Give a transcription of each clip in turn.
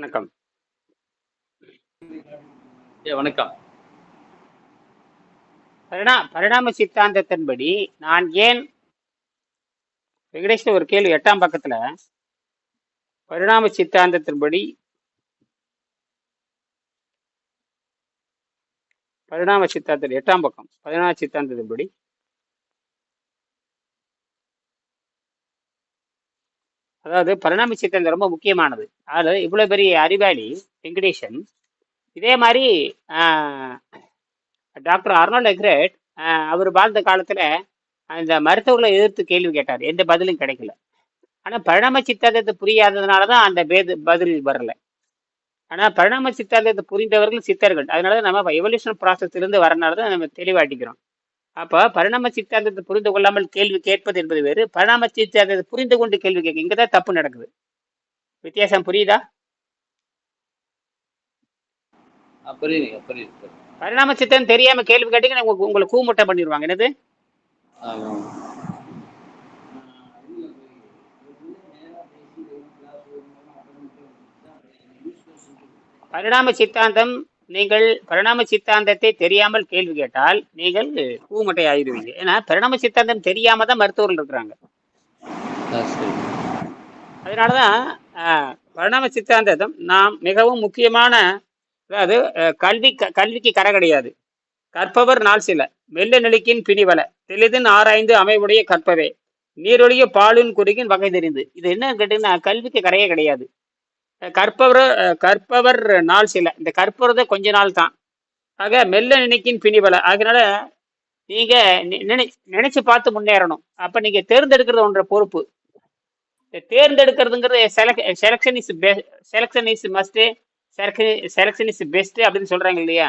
வணக்கம். ஏ வணக்கம். பரிணா பரிணாம சித்தாந்தத்தின்படி நான் ஏன் வெங்கடேஷ் ஒரு கேள்வி எட்டாம் பக்கத்துல? பரிணாம சித்தாந்தத்தின்படி பரிணாம சித்தாந்தத்தில் எட்டாம் பக்கம் பரிணாம சித்தாந்தத்தின்படி அதாவது பரிணாம சித்தாந்தம் ரொம்ப முக்கியமானது. அதாவது இவ்வளோ பெரிய அறிவாளி வெங்கடேசன் இதே மாதிரி டாக்டர் அர்னால்ட் எக்ரேட் அவர் வாழ்ந்த காலத்தில் அந்த மருத்துவர்களை எதிர்த்து கேள்வி கேட்டார். எந்த பதிலும் கிடைக்கல. ஆனால் பரிணாம சித்தாந்தத்தை புரியாததுனால தான் அந்த பேது பதில் வரல. ஆனால் பரிணாம சித்தாந்தத்தை புரிந்தவர்கள் சித்தர்கள். அதனால தான் நம்ம எவல்யூஷன் ப்ராசஸ்லேருந்து வரனால தான் நம்ம தெளிவாட்டிக்கிறோம். அப்போ பரிணாம சித்தாந்தத்தை புரிந்து கொள்ளாமல் கேள்வி கேட்பது என்பது வேறு. பரிணாம சித்தாந்தத்தை புரிந்து கொண்டு கேள்வி கேட்க இங்கே தான் தப்பு நடக்குது. வித்தியாசம் புரியுதா? புரியுதுங்க புரியுது பரிணாம சித்தாந்தம் தெரியாம கேள்வி கேட்டீங்கன்னா உங்க- உங்களை கூமுட்டை பண்ணிடுவாங்க. என்னது? பரிணாம சித்தாந்தம் நீங்கள் பரிணாம சித்தாந்தத்தை தெரியாமல் கேள்வி கேட்டால் நீங்கள் பூமட்டை ஆயிடுவீங்க ஏன்னா பரிணாம சித்தாந்தம் தெரியாம தான் மருத்துவர்கள் இருக்கிறாங்க. அதனாலதான் ஆஹ், பரிணாம சித்தாந்தம் நாம் மிகவும் முக்கியமான அதாவது கல்வி க- கல்விக்கு கரை கிடையாது. கற்பவர் நாள் சில. மெல்ல நிலைக்கின் பிணிவல தெளிதின் ஆராய்ந்து அமைவுடைய கற்பவே. நீரொழிய பாலின் குறுகின் வகை தெரிந்து. இது என்ன கேட்டீங்கன்னா கல்விக்கு கரையே கிடையாது. கற்பவர் கற்பவர் நாள் சில. இந்த கற்பறது கொஞ்ச நாள் தான். ஆக மெல்ல நினைக்கின் பிணிவல அதனால நீங்க நினை நினைச்சு பார்த்து முன்னேறணும். அப்ப நீங்க தேர்ந்தெடுக்கிறது ஒன்ற பொறுப்பு. தேர்ந்தெடுக்கிறதுங்கிறது selection is selection is must selection is best அப்படின்னு சொல்றாங்க இல்லையா?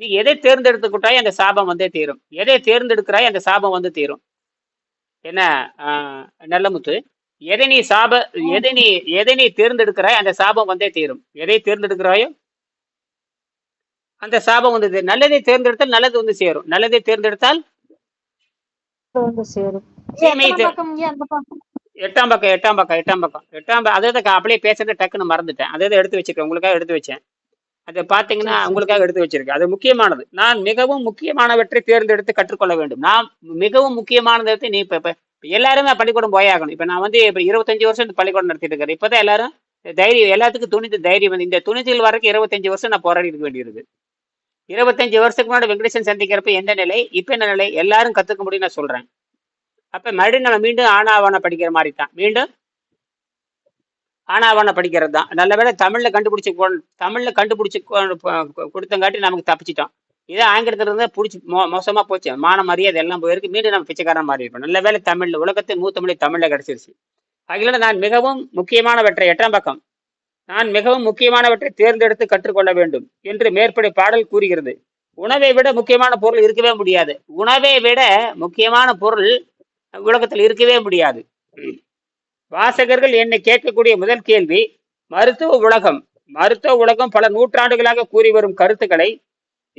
நீ எதை தேர்ந்தெடுத்துக்கிட்டாய் அந்த சாபம் வந்தே தீரும். எதை தேர்ந்தெடுக்கிறாய் அந்த சாபம் வந்து தீரும். என்ன நல்லமுத்து? எதை நீ சாப எதை நீ எதை நீ தேர்ந்தெடுக்கிறாய் அந்த சாபம் வந்தே தீரும். எதை தேர்ந்தெடுக்கிறாயோ? அந்த சாபம் வந்து. நல்லதை தேர்ந்தெடுத்தால் நல்லது வந்து சேரும். நல்லதை தேர்ந்தெடுத்தால் எட்டாம் பக்கம் எட்டாம் பக்கம் எட்டாம் பக்கம் எட்டாம் அதை அப்படியே பேசுறது டக்குன்னு மறந்துட்டேன். அதை எடுத்து வச்சிருக்கேன். உங்களுக்காக எடுத்து வச்சேன். அதை பார்த்தீங்கன்னா சரி உங்களுக்காக எடுத்து வச்சிருக்கேன். அது முக்கியமானது. நான் மிகவும் முக்கியமானவற்றை தேர்ந்தெடுத்து கற்றுக்கொள்ள வேண்டும். நான் மிகவும் முக்கியமானதை நீ இப்போ எல்லாருமே பள்ளிக்கூடம் போயாகணும் இப்போ நான் வந்து இப்போ இருபத்தஞ்சு வருஷம் இந்த பள்ளிக்கூடம் நடத்திட்டு இருக்கிறேன் இப்போ தான் எல்லாரும் தைரியம் எல்லாத்துக்கும் துணிந்து தைரியம் வந்து இந்த துணிச்சல் வரைக்கும் இருபத்தஞ்சு வருஷம் நான் போராடி இருக்க வேண்டியிருக்கு. இருபத்தஞ்சு வருஷத்துக்கு முன்னாடி வெங்கடேசன் சந்திக்கிறப்ப எந்த நிலை இப்போ என்ன நிலை எல்லாரும் கற்றுக்க முடியும் நான் சொல்கிறேன் அப்போ மறுபடியும் நம்ம மீண்டும் ஆனாவான படிக்கிற மாதிரி தான் மீண்டும் ஆனாவான படிக்கிறது தான் நல்ல வேலை தமிழ்ல கண்டுபிடிச்சி தமிழில் தமிழ்ல கொடுத்தங்காட்டி நமக்கு தப்பிச்சிட்டோம். இதே ஆங்கிலத்துல இருந்தா பிடிச்சி மோ மோசமா போச்சு. மான மரியாதை எல்லாம் போயிருக்கு. மீண்டும் நம்ம பிச்சைக்காரன் மாறி இருப்போம். நல்ல வேளை தமிழ்ல உலகத்தின் மூத்த மொழி தமிழ்ல கிடைச்சிருச்சு. அதில் நான் மிகவும் முக்கியமானவற்றை எட்டாம் பக்கம். நான் மிகவும் முக்கியமானவற்றை தேர்ந்தெடுத்து கற்றுக்கொள்ள வேண்டும் என்று மேற்படி பாடல் கூறுகிறது. உணவை விட முக்கியமான பொருள் இருக்கவே முடியாது. உணவை விட முக்கியமான பொருள் உலகத்தில் இருக்கவே முடியாது. வாசகர்கள் என்னை கேட்கக்கூடிய முதல் கேள்வி மருத்துவ உலகம். மருத்துவ உலகம் பல நூற்றாண்டுகளாக கூறி வரும் கருத்துக்களை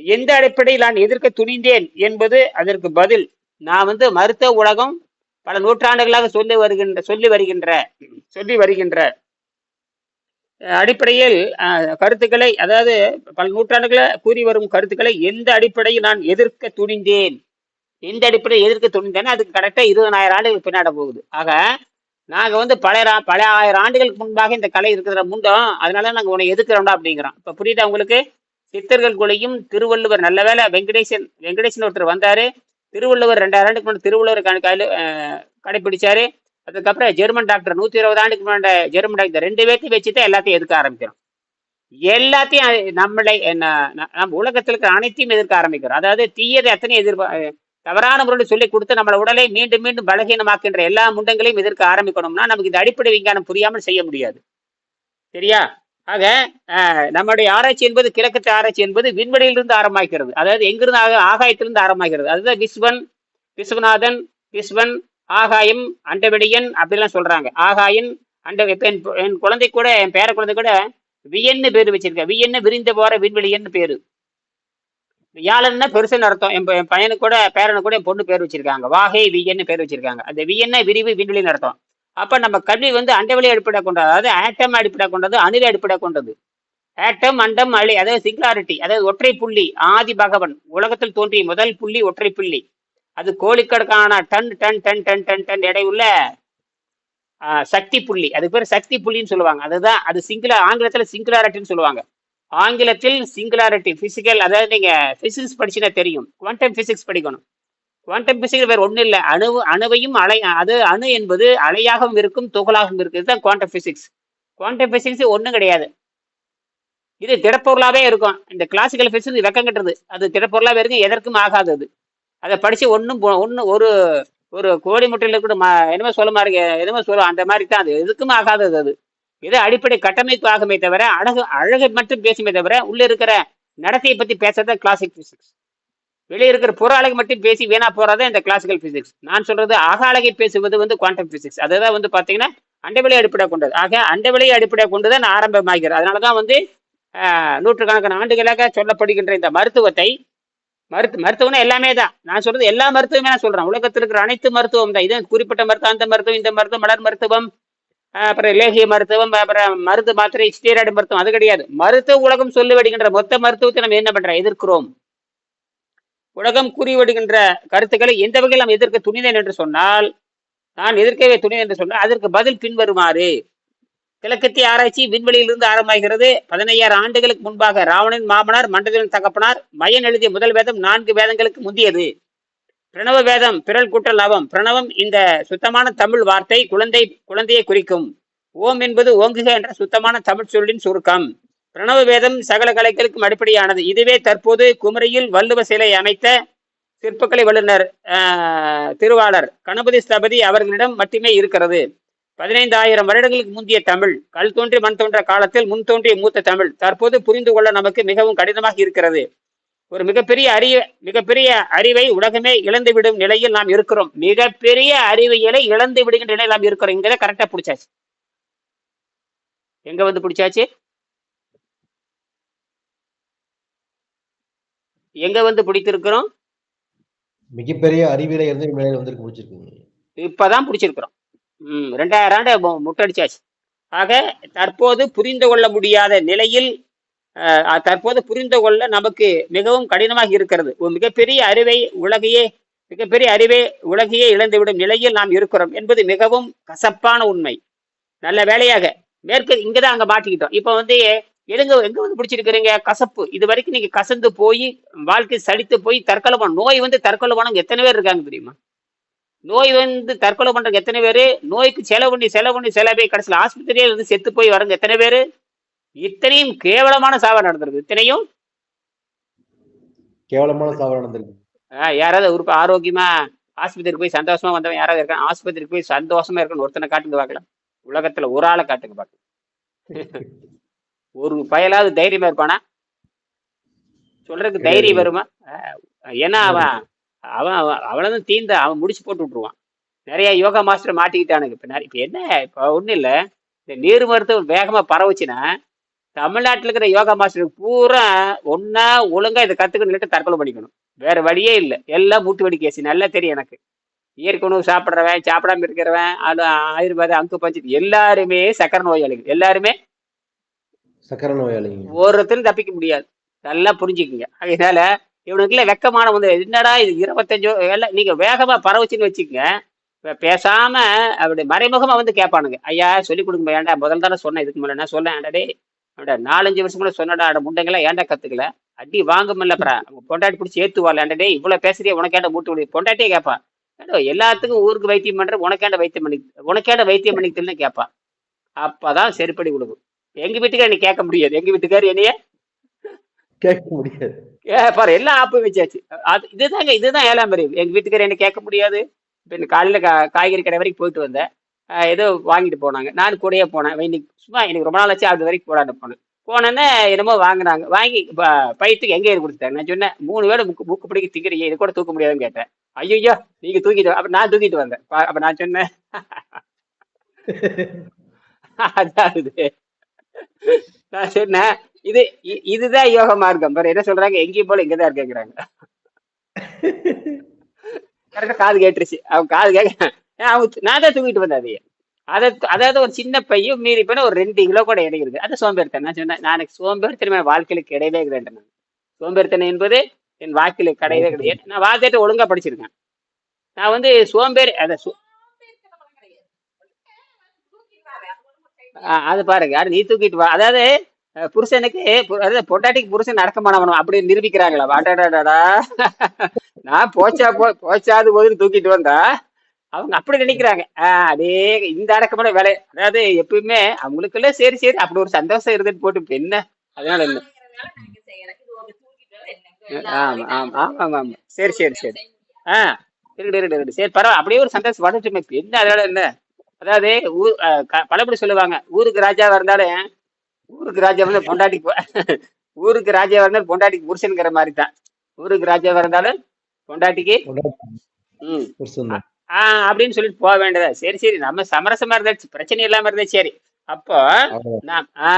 எந்த அடிப்படையில் நான் எதிர்க்க துணிந்தேன் என்பது அதற்கு பதில் நான் வந்து மருத்துவ உலகம் பல நூற்றாண்டுகளாக சொல்லி வருகின்ற சொல்லி வருகின்ற சொல்லி வருகின்ற அடிப்படையில் கருத்துக்களை அதாவது பல நூற்றாண்டுகளை கூறி வரும் கருத்துக்களை எந்த அடிப்படையில் நான் எதிர்க்க துணிந்தேன்? எந்த அடிப்படையில் எதிர்க்க துணிந்தேன்னா அதுக்கு கரெக்டாக இருபதனாயிரம் ஆண்டுகள் பின்னாட போகுது. ஆக நாங்கள் வந்து பல பல ஆயிரம் ஆண்டுகளுக்கு முன்பாக இந்த கலை இருக்கிற முண்டோம் அதனால நாங்கள் உன்னை எதிர்க்கிறோம்டா அப்படிங்கிறோம். இப்போ புரியுதா உங்களுக்கு? சித்தர்கள் கொலையும் திருவள்ளுவர் நல்ல வேளை வெங்கடேசன் வெங்கடேசன் ஒருத்தர் வந்தாரு. திருவள்ளுவர் ரெண்டாயிரம் ஆண்டுக்கு முன்னாடி திருவள்ளுவர் கண- கடைபிடிச்சாரு கடைப்பிடிச்சாரு. அதுக்கப்புறம் ஜெர்மன் டாக்டர் நூத்தி இருபது ஆண்டுக்கு முன்னாடி ஜெர்மன் டாக்டர் ரெண்டு பேர்த்தையும் வச்சுட்டு எல்லாத்தையும் எதிர்க்க ஆரம்பிக்கிறோம். எல்லாத்தையும் நம்மளை என்ன நம்ம உலகத்தில் இருக்கிற அனைத்தையும் எதிர்க்க ஆரம்பிக்கிறோம். அதாவது தீயதை அத்தனை எதிர்ப்பா தவறான முறையில் சொல்லி கொடுத்து நம்மளோட உடலை மீண்டும் மீண்டும் பலகீனமாக்கின்ற எல்லா முண்டங்களையும் எதிர்க்க ஆரம்பிக்கணும்னா நமக்கு இந்த அடிப்படை விஞ்ஞானம் புரியாமல் செய்ய முடியாது. சரியா? ஆக நம்முடைய ஆராய்ச்சி என்பது கிழக்கத்து ஆராய்ச்சி என்பது விண்வெளியிலிருந்து ஆரம்பிக்கிறது. அதாவது எங்கிருந்து ஆக ஆகாயத்திலிருந்து ஆரம்பிக்கிறது. அதுதான் விஸ்வன் விஸ்வநாதன் விஸ்வன் ஆகாயம் அண்டவெடியன் அப்படிலாம் சொல்றாங்க. ஆகாயன் அண்ட இப்போ என் என் குழந்தை கூட என் பேர குழந்தை கூட வியன்னு பேர் வச்சிருக்கேன் வியன்னு விரிந்த போற விண்வெளியன்னு பேரு. வியாழன்னா பெருசுன்னு அர்த்தம். என் என் பையனுக்கு கூட பேரனு கூட என் பொண்ணு பேர் வச்சிருக்காங்க. வாகை வியன்னு பேர் வச்சிருக்காங்க. அந்த வியன்னா விரிவு விண்வெளின்னு அர்த்தம். அப்ப நம்ம கல்வி வந்து அண்டவெளி அடிப்படை கொண்டது. அதாவது ஆட்டம் அடிப்படை கொண்டது அணில் அடிப்படை கொண்டது. ஆட்டம் அண்டம் அழி அதாவது சிங்குலாரிட்டி அதாவது ஒற்றை புள்ளி ஆதி பகவன் உலகத்தில் தோன்றிய முதல் புள்ளி ஒற்றை புள்ளி. அது கோழிக்கணக்கான ton ton ton ton ton ton எடையுள்ள உள்ள சக்தி புள்ளி. அது பேர் சக்தி புள்ளின்னு சொல்லுவாங்க. அதுதான் அது சிங்குலர் ஆங்கிலத்தில் சிங்குலாரிட்டின்னு சொல்லுவாங்க. ஆங்கிலத்தில் சிங்குலாரிட்டி பிசிக்கல் அதாவது நீங்க பிசிக்ஸ் படிச்சுன்னா தெரியும். குவாண்டம் பிசிக்ஸ் படிக்கணும். குவாண்டம் பிசிக்ஸ் வேற ஒன்றும் இல்லை. அணு அணுவையும் அலை அது அணு என்பது அலையாகவும் இருக்கும் துகளாகவும் இருக்குது தான் குவாண்டம் பிசிக்ஸ் குவாண்டம் பிசிக்ஸ் ஒன்றும் கிடையாது. இது திடப்பொருளாவே இருக்கும். இந்த கிளாசிக்கல் பிசிக்ஸ் வெக்கம் கட்டுறது. அது திடப்பொருளாவே இருக்கும் எதற்கும் ஆகாது அது. அதை படிச்சு ஒன்றும் ஒன்றும் ஒரு ஒரு கோடி முட்டையில் கூட என்னமோ சொல்ல மாதிரி என்னமோ சொல்ல அந்த மாதிரி தான் அது. எதுக்கும் ஆகாதது அது இது அடிப்படை கட்டமைப்பு ஆகுமே தவிர அழகு அழகை மட்டும் பேசுமே தவிர உள்ள இருக்கிற நடத்தையை பத்தி பேசுறது கிளாசிக் பிசிக்ஸ் வெளியே இருக்கிற புற அழகை மட்டும் பேசி வீணா போறாத இந்த கிளாசிக்கல் பிசிக்ஸ் நான் சொல்றது அக அழகை பேசுவது வந்து குவாண்டம் பிசிக்ஸ் அதுதான் வந்து பாத்தீங்கன்னா அண்டவிலை அடிப்படையாக கொண்டது. ஆக அண்டவெளியை அடிப்படையாக கொண்டுதான் ஆரம்பமாகிறது அதனாலதான் வந்து ஆஹ், நூற்றுக்கணக்கான ஆண்டுகளாக சொல்லப்படுகின்ற இந்த மருத்துவத்தை மருத்து மருத்துவம்னா எல்லாமே தான். நான் சொல்றது எல்லா மருத்துவமே நான் சொல்றேன். உலகத்தில் இருக்கிற அனைத்து மருத்துவம் தான். இது குறிப்பிட்ட மருத்துவம் அந்த மருத்துவம் இந்த மருத்துவம் மலர் மருத்துவம் அப்புறம் லேகிய மருத்துவம் அப்புறம் மருந்து மாத்திரை ஸ்டீராய்டு மருத்துவம். அது கிடையாது. மருத்துவ உலகம் சொல்லி வருகின்ற மொத்த மருத்துவத்தை நம்ம என்ன பண்றோம்? எதிர்க்கிறோம். உலகம் கூறிவிடுகின்ற கருத்துக்களை எந்த வகையில் நாம் எதிர்க்க துணிந்தேன் என்று சொன்னால் நான் எதிர்க்கவே துணி என்று சொன்னால் அதற்கு பதில் பின்வருமாறு. கிழக்கத்திய ஆராய்ச்சி விண்வெளியிலிருந்து ஆரம்பமாகிறது. பதினையாயிரம் ஆண்டுகளுக்கு முன்பாக ராவணன் மாமனார் மண்டலின் தகப்பனார் மயன் எழுதிய முதல் வேதம் நான்கு வேதங்களுக்கு முந்தியது. பிரணவ வேதம் பிறல் கூட்டல் லாபம் பிரணவம் இந்த சுத்தமான தமிழ் வார்த்தை குழந்தை குழந்தையை குறிக்கும். ஓம் என்பது ஓங்குக என்ற சுத்தமான தமிழ் சொல்லின் சுருக்கம். பிரணவ வேதம் சகல கலைகளுக்கும் அடிப்படையானது. இதுவே தற்போது குமரியில் வள்ளுவ சிலை அமைத்த சிற்பக்கலை வல்லுநர் திருவாளர் கணபதி ஸ்தபதி அவர்களிடம் மட்டுமே இருக்கிறது. பதினைந்தாயிரம் வருடங்களுக்கு முந்திய தமிழ் கல் தோன்றி மண் தோன்ற காலத்தில் முன் தோன்றிய மூத்த தமிழ் தற்போது புரிந்து கொள்ள நமக்கு மிகவும் கடினமாக இருக்கிறது. ஒரு மிகப்பெரிய அறிய மிகப்பெரிய அறிவை உலகமே இழந்துவிடும் நிலையில் நாம் இருக்கிறோம். மிகப்பெரிய அறிவியலை இழந்து விடுகின்ற நிலையில் நாம் இருக்கிறோம். இங்கதான் கரெக்டா பிடிச்சாச்சு. எங்க வந்து பிடிச்சாச்சு? எங்க வந்து பிடித்திருக்கிறோம்? மிகப்பெரிய அறிவியலை இருந்து மேலே வந்திருக்கு முடிச்சிருக்கீங்க இப்பதான் பிடிச்சிருக்கிறோம். ம் ரெண்டாயிரம் ஆண்டு முட்டடிச்சாச்சு. ஆக தற்போது புரிந்து கொள்ள முடியாத நிலையில் தற்போது புரிந்து கொள்ள நமக்கு மிகவும் கடினமாக இருக்கிறது. ஒரு மிகப்பெரிய அறிவை உலகையே மிகப்பெரிய அறிவை உலகையே இழந்துவிடும் நிலையில் நாம் இருக்கிறோம் என்பது மிகவும் கசப்பான உண்மை. நல்ல வேலையாக மேற்கு இங்கதான் அங்க மாட்டிக்கிட்டோம். இப்போ வந்து எங்க எங்க வந்து பிடிச்சிருக்கிறீங்க? கசப்பு. இது வரைக்கும் நீங்க கசந்து போய் வாழ்க்கை சலித்து போய் தற்கொலை பண்ண நோய் வந்து தற்கொலை பண்ணவங்க எத்தனை பேர் இருக்காங்க தெரியுமா? நோய் வந்து தற்கொலை பண்றவங்க எத்தனை பேரு? நோய்க்கு செலவு பண்ணி செலவு பண்ணி செலவு போய் கடைசியில் ஆஸ்பத்திரியில இருந்து செத்து போய் வரவங்க எத்தனை பேரு? இத்தனையும் கேவலமான சாவா நடந்திருக்கு இத்தனையும்? கேவலமான சாவரம் நடந்திருக்கு. யாராவது உறுப்பு ஆரோக்கியமா ஆஸ்பத்திரிக்கு போய் சந்தோஷமா வந்தவன் யாராவது இருக்கான்? ஆஸ்பத்திரிக்கு போய் சந்தோஷமா இருக்கணும் ஒருத்தனை காட்டுங்க பார்க்கலாம். உலகத்துல ஒரு ஆளை காட்டுங்க பார்க்கலாம். ஒரு பயலாவது தைரியமா இருப்பானா? சொல்றதுக்கு தைரியம் வருமா? ஏன்னா அவன் அவன் அவன் அவனதான் தீந்த அவன் முடிச்சு போட்டு விட்டுருவான். நிறைய யோகா மாஸ்டர் மாட்டிக்கிட்டானுங்க. இப்ப இப்ப என்ன? இப்ப ஒண்ணும் இல்ல. இந்த நீர் மருத்துவம் வேகமா பரவுச்சுன்னா தமிழ்நாட்டுல இருக்கிற யோகா மாஸ்டர் பூரா ஒன்னா ஒழுங்கா இதை கத்துக்கணும் இல்லாட்டி தற்கொலை பண்ணிக்கணும். வேற வழியே இல்லை. எல்லாம் மூட்டு வலி கேஸ் நல்லா தெரியும் எனக்கு. இயற்கை உணவு சாப்பிட்றவன் சாப்பிடாம இருக்கிறவன் அது ஆயுர்வேத அங்கு பஞ்சு எல்லாருமே சக்கரை நோயாளிகள். எல்லாருமே சக்கர நோயாளிங்க. ஒருத்தரும் தப்பிக்க முடியாது. நல்லா புரிஞ்சுக்குங்க. அதனால இவனுக்குள்ள வெக்கமான வந்து என்னடா இது இருபத்தஞ்சோ எல்லாம் நீங்க வேகமா பரவச்சுன்னு வச்சுக்கோங்க. பேசாம அப்படி மறைமுகமா வந்து கேட்பானுங்க ஐயா சொல்லி கொடுங்க ஏன்டா முதல் தானே சொன்னேன் இதுக்கு மேல நான் சொன்னேன் ஏன்டா டேய் நாலஞ்சு வருஷம் கூட சொன்னடா அட முண்டைங்களா ஏன்டா கத்துக்கல? அடி வாங்க அவங்க பொண்டாட்டி பிடிச்சி ஏத்துவாள் ஏன்டா இவ்வளவு பேசுறிய உனக்கேண்ட மூட்டு முடியும் பொண்டாட்டியே கேட்பான் ஏண்டா எல்லாத்துக்கும் ஊருக்கு வைத்தியம் பண்ற உனக்கேண்ட வைத்தியம் பண்ணி உனக்கேண்ட வைத்தியம் பண்ணிக்கலன்னு கேட்பான் அப்பதான் செருப்படி கொடுக்கும் எங்க வீட்டுக்கார நீ கேட்க முடியாது. எங்க வீட்டுக்காரர் என்னைய கேட்க முடியாது. பாரு எல்லாம் ஆப்பு வச்சாச்சு. அது இதுதாங்க இதுதான் ஏழாம் அறிவு. எங்க வீட்டுக்காரர் என்ன கேட்க முடியாது. இப்போ காலையில கா காய்கறி கடை வரைக்கும் போயிட்டு வந்தேன். ஏதோ வாங்கிட்டு போனாங்க. நான் கூடயே போனேன். இன்னைக்கு சும்மா எனக்கு ரொம்ப நாள் ஆச்சு. அது வரைக்கும் போடான்னு போனேன் போனேன்னே என்னமோ வாங்குனாங்க. வாங்கி ப- பையத்துக்கு எங்கே கொடுத்தாங்க நான் சொன்னேன் மூணு வேளை புக்கு புக்கு பிடிக்க திங்கிறீங்க. இது கூட தூக்க முடியாதுன்னு கேட்டேன். ஐயோ நீங்க தூக்கிட்டு. அப்ப நான் தூக்கிட்டு வந்தேன். அப்ப நான் சொன்னேன் அதான் நான் சொன்னேன் இது இதுதான் யோக மார்க்கம். பாரு என்ன சொல்றாங்க? எங்கேயும் போல இங்கதான் இருக்கேங்கிறாங்க. கரெக்டா காது கேட்டுருச்சு. அவன் காது கேட்க நான் தான் தூக்கிட்டு வந்தேன் அதையே. அதை அதாவது ஒரு சின்ன பையும் மீறி போனா ஒரு ரெண்டு கிலோ கூட இருக்கு அது சோம்பேறித்தனம். நான் சொன்னேன் நான் சோம்பேறித்தனம் வாழ்க்கையில கிடையவே கிடையாது நான். சோம்பேறித்தனம் என்பது என் வாழ்க்கையில கிடையவே கிடையாது. நான் வார்த்தையிட்ட ஒழுங்கா படிச்சிருக்கேன். நான் வந்து சோம்பேறி அதை சோ- ஆ, அது பாருங்க. அது நீ தூக்கிட்டு வா. அதாவது புருஷனுக்கு அதாவது பொட்டாட்டிக்கு புருஷன் நடக்கமானவனும் அப்படி நிரூபிக்கிறாங்களா? வாடாடாடா நான் போச்சா போ போச்சாது போதுன்னு தூக்கிட்டு வந்தா அவங்க அப்படி நினைக்கிறாங்க. அதே இந்த அடக்கமான வேலை. அதாவது எப்பயுமே அவங்களுக்குள்ள சரி சரி அப்படி ஒரு சந்தோஷம் இருந்துட்டு போட்டு என்ன? அதனால என்ன? ஆமா ஆமா ஆமா ஆமா. ஆமா சரி சரி சரி. ஆ இருடு இருடு இருடு சரி பரவாயில்ல அப்படியே ஒரு சந்தோஷம் இப்ப என்ன அதனால என்ன? அதாவது ஊர் பழமொழி சொல்லுவாங்க. ஊருக்கு ராஜாவா இருந்தாலும் ஊருக்கு ராஜா வந்து பொண்டாட்டிக்கு ஊருக்கு ராஜாவா இருந்தாலும் பொண்டாட்டிக்கு புருஷனுங்கிற மாதிரி தான் ஊருக்கு ராஜாவா இருந்தாலும் பொண்டாட்டிக்கு ம். புருஷன் தான். ஆ அப்படின்னு சொல்லிட்டு போக வேண்டியதா. சரி சரி நம்ம சமரசமா இருந்தாச்சு பிரச்சனை இல்லாம இருந்தா சரி அப்போ. நாம் ஆ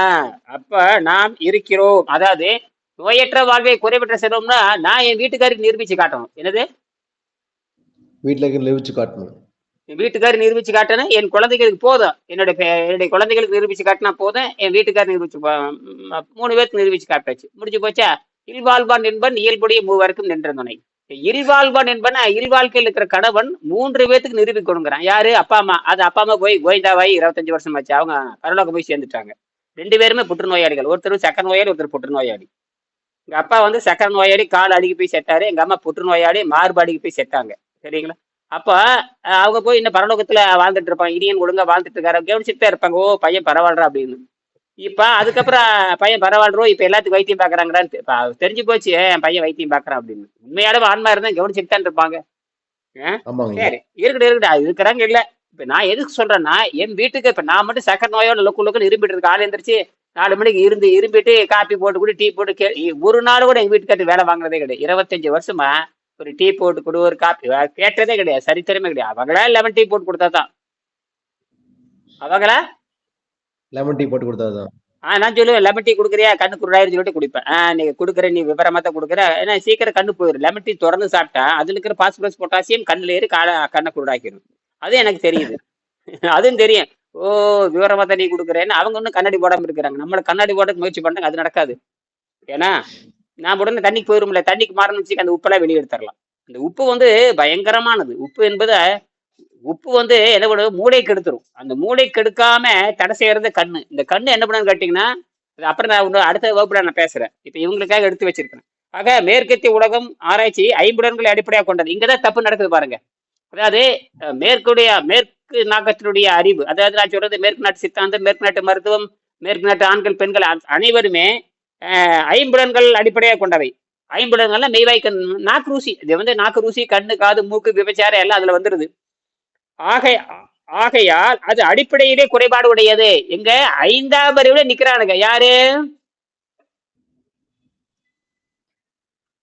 அப்ப நாம் இருக்கிறோம். அதாவது நோயற்ற வாழ்வை குறைபற்ற செல்வம்னா நான் என் வீட்டுக்காருக்கு நிரூபிச்சு காட்டணும். என்னது? வீட்டுல லெவிச்சு காட்டணும். வீட்டுக்கார் வீட்டுக்காரர் நிரூபிச்சு காட்டினா என் குழந்தைகளுக்கு போதும். என்னுடைய என்னுடைய குழந்தைகளுக்கு நிரூபிச்சு காட்டினா போதும். என் வீட்டுக்காரர் நிரூபிச்சு மூணு பேருக்கு நிரூபிச்சு காட்டாச்சு. முடிஞ்சு போச்சா? இல்வாழ்வான் என்பன் இயல்புடைய மூவருக்கும் நின்ற துணை இல்வாழ்வான் என்பன இல்வாழ்க்கையில் இருக்கிற கணவன் மூன்று பேத்துக்கு நிரூபிக்கணுங்கிறான். யாரு? அப்பா அம்மா. அது அப்பா அம்மா போய் கோவிந்தாவாய் இருபத்தஞ்சு வருஷம் ஆச்சு. அவங்க பரலோகம் போய் சேர்ந்துட்டாங்க. ரெண்டு பேருமே புற்றுநோயாளிகள். ஒருத்தர் சக்கர நோயாளி ஒருத்தர் புற்றுநோயாளி. எங்க அப்பா வந்து சக்கர நோயாளி கால் அடிக்கி போய் செட்டாரு எங்க அம்மா புற்றுநோயாளி மார்பு அடிக்கி போய் செட்டாங்க சரிங்களா? அப்ப அவங்க போய் இன்னும் பரலோகத்துல வாழ்ந்துட்டு இருப்பாங்க. இடியன் ஒழுங்கா வாழ்ந்துட்டு இருக்காரு. கவனிச்சுட்டு தான் இருப்பாங்க. ஓ பையன் பரவாயில்றா அப்படின்னு. இப்ப அதுக்கப்புறம் பையன் பரவாயில்றோ இப்ப எல்லாத்துக்கும் வைத்தியம் பாக்குறாங்கடான்னு தெரிஞ்சு போச்சு. என் பையன் வைத்தியம் பாக்குறான் அப்படின்னு. உண்மையாலும் ஆன்மா இருந்தா கவனிச்சுட்டு தான் இருப்பாங்க. சரி. இருக்கட்டும் இருக்கட்டும். இருக்கிறாங்க இல்ல. இப்ப நான் எதுக்கு சொல்றேன்னா என் வீட்டுக்கு இப்ப நான் மட்டும் சக்கர நோயோட லுக்கு லுக்குன்னு இரும்பிட்டு இருக்க ஆள் எந்திரிச்சு நாலு மணிக்கு இருந்து இரும்பிட்டு காப்பி போட்டு கூட டீ போட்டு கே ஒரு நாள் கூட எங்க வீட்டுக்காரர் வேலை வாங்குறதே கிடையாது. இருபத்தஞ்சு வருஷமா ஒரு டீ போட்டு கொடு ஒரு காப்பி. கேட்டதே கிடையாது. சரித்திரமே கிடையாது. அவங்களா லெமன் டீ போட்டு கொடுத்தா தான் அவங்களா? லெமன் டீ போட்டு கொடுத்தாதான். ஆ நான் சொல்லுவேன். லெமன் டீ கொடுக்குறியா? கண்ணு குருடாயிரம் சொல்லிட்டு குடிப்பேன். ஆ நீ கொடுக்குற நீ விவரமா தான் கொடுக்குற. ஏன்னா சீக்கிரம் கண்ணு போயிடும் லெமன் டீ தொடர்ந்து சாப்பிட்டா அதுல இருக்கிற பாஸ்பரஸ் பொட்டாசியம் கண்ணுல ஏறி கால கண்ணை குருடாக்கிடும் அது எனக்கு தெரியுது. அதுவும் தெரியும். ஓ விவரமா தான் நீ கொடுக்குறேன்னு. அவங்க ஒன்றும் கண்ணாடி போடாம இருக்கிறாங்க. நம்மள கண்ணாடி போட முயற்சி பண்றாங்க. அது நடக்காது. ஏன்னா நான் உடனே தண்ணிக்கு போயிரும்ல தண்ணிக்கு மாறணும் வச்சு அந்த உப்பெல்லாம் வெளியே எடுத்துடலாம். அந்த உப்பு வந்து பயங்கரமானது. உப்பு என்பது உப்பு வந்து என்ன பண்ணுது மூளை கெடுத்துரும். அந்த மூளை கெடுக்காம தடை செய்யறது கண்ணு. இந்த கண்ணு என்ன பண்ணுன்னு கேட்டிங்கன்னா அப்புறம் நான் அடுத்த வகுப்புல நான் பேசுறேன். இப்போ இவங்களுக்காக எடுத்து வச்சிருக்கிறேன். ஆக மேற்கத்திய உலகம் ஆராய்ச்சி ஐம்புலன்களை அடிப்படையாக கொண்டது. இங்கதான் தப்பு நடக்குது பாருங்க. அதாவது மேற்குடைய மேற்கு நாகத்தினுடைய அறிவு அதாவது நான் சொல்றது மேற்கு நாட்டு சித்தாந்தம் மேற்கு நாட்டு மருத்துவம் மேற்கு நாட்டு ஆண்கள் பெண்கள் அனைவருமே ஐம்புலன்கள் அடிப்படையாக கொண்டவை. ஐம்புலன்கள்ல மெய்வாய் கண் நாக்கு ருசி இது வந்து நாக்கு ருசி கண்ணு காது மூக்கு விபச்சாரம் எல்லாம் அதுல வந்துருது. ஆகை ஆகையால் அது அடிப்படையிலே குறைபாடு உடையது. எங்க? ஐந்தாம் அறிவுல நிக்கிறானுங்க. யாரு?